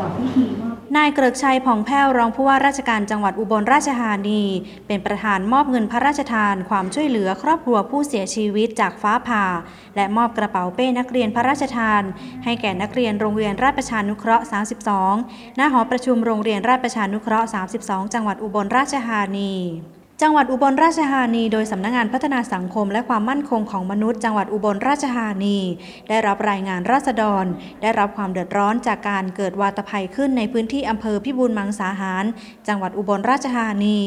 กอนพิธีมอบนายเกริกชัยผ่องแผ้วรองผู้ว่าราชการจังหวัดอุบลราชธานี เป็นประธานมอบเงินพระราชทาน ความช่วยเหลือครอบครัวผู้เสียชีวิตจากฟ้าผ่า และมอบกระเป๋าเป้นักเรียนพระราชทาน ให้แก่นักเรียนโรงเรียนราชประชานุเคราะห์ 32ณหอประชุมโรงเรียนราชประชานุเคราะห์ 32 จังหวัดอุบลราชธานี จังหวัดอุบลราชธานี โดยสำนักงานพัฒนาสังคมและความมั่นคงของมนุษย์ จังหวัดอุบลราชธานี ได้รับรายงานราษฎร ได้รับความเดือดร้อนจากการเกิดวาตภัยขึ้นในพื้นที่อำเภอพิบูลมังสาหาร จังหวัดอุบลราชธานี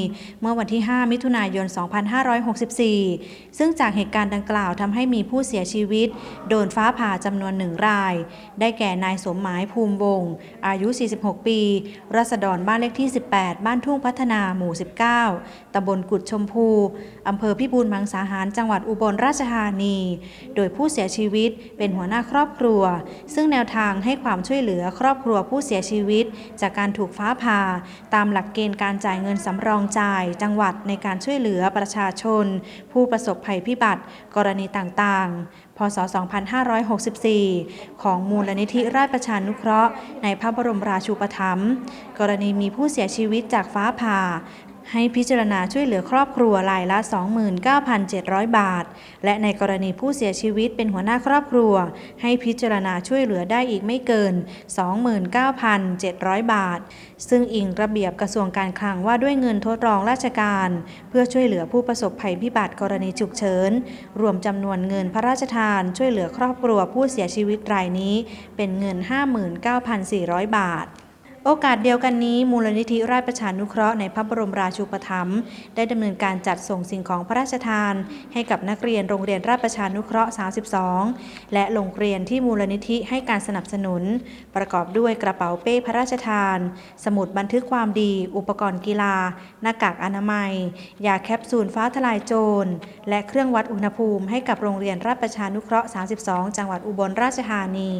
เมื่อวันที่ 5 มิถุนายน 2564 ซึ่งจากเหตุการณ์ดังกล่าวทำให้มีผู้เสียชีวิต โดนฟ้าผ่าจำนวนหนึ่งราย ได้แก่นายสมหมายภูมิวงศ์อายุ 46 ปีรัษฎรบ้านเลขที่ 18 บ้านทุ่งพัฒนาหมู่ 19ตำบลกุดชมพู อำเภอพิบูลมังสาหาร จังหวัดอุบลราชธานี โดยผู้เสียชีวิตเป็นหัวหน้าครอบครัว ซึ่งแนวทางให้ความช่วยเหลือครอบครัวผู้เสียชีวิต จากการถูกฟ้าผ่า ตามหลักเกณฑ์การจ่ายเงินสำรองจ่าย จังหวัดในการช่วยเหลือประชาชน ผู้ประสบภัยพิบัติ กรณีต่างๆ พศ 2564 ของมูลนิธิราชประชานุเคราะห์ ในพระบรมราชูปถัมภ์กรณีมีผู้เสียชีวิตจากฟ้าผ่า ให้พิจารณาช่วยเหลือครอบครัวรายละ 29,700 บาท และในกรณีผู้เสียชีวิตเป็นหัวหน้าครอบครัว ให้พิจารณาช่วยเหลือได้อีกไม่เกิน 29,700 บาท ซึ่งอิงระเบียบกระทรวงการคลังว่าด้วยเงินทดลองราชการ เพื่อช่วยเหลือผู้ประสบภัยพิบัติกรณีฉุกเฉิน รวมจำนวนเงินพระราชทาน ช่วยเหลือครอบครัวผู้เสียชีวิตรายนี้ เป็นเงิน 59,400 บาท โอกาสเดียวกันนี้ มูลนิธิราชประชานุเคราะห์ในพระบรมราชูปถัมภ์ได้ดำเนินการจัดส่งสิ่งของพระราชทาน ให้กับนักเรียนโรงเรียนราชประชานุเคราะห์ 32 และโรงเรียนที่มูลนิธิให้การสนับสนุน ประกอบด้วยกระเป๋าเป้พระราชทาน สมุดบันทึกความดี อุปกรณ์กีฬา หน้ากากอนามัย ยาแคปซูลฟ้าทลายโจร และเครื่องวัดอุณหภูมิให้กับโรงเรียนราชประชานุเคราะห์ 32 จังหวัดอุบลราชธานี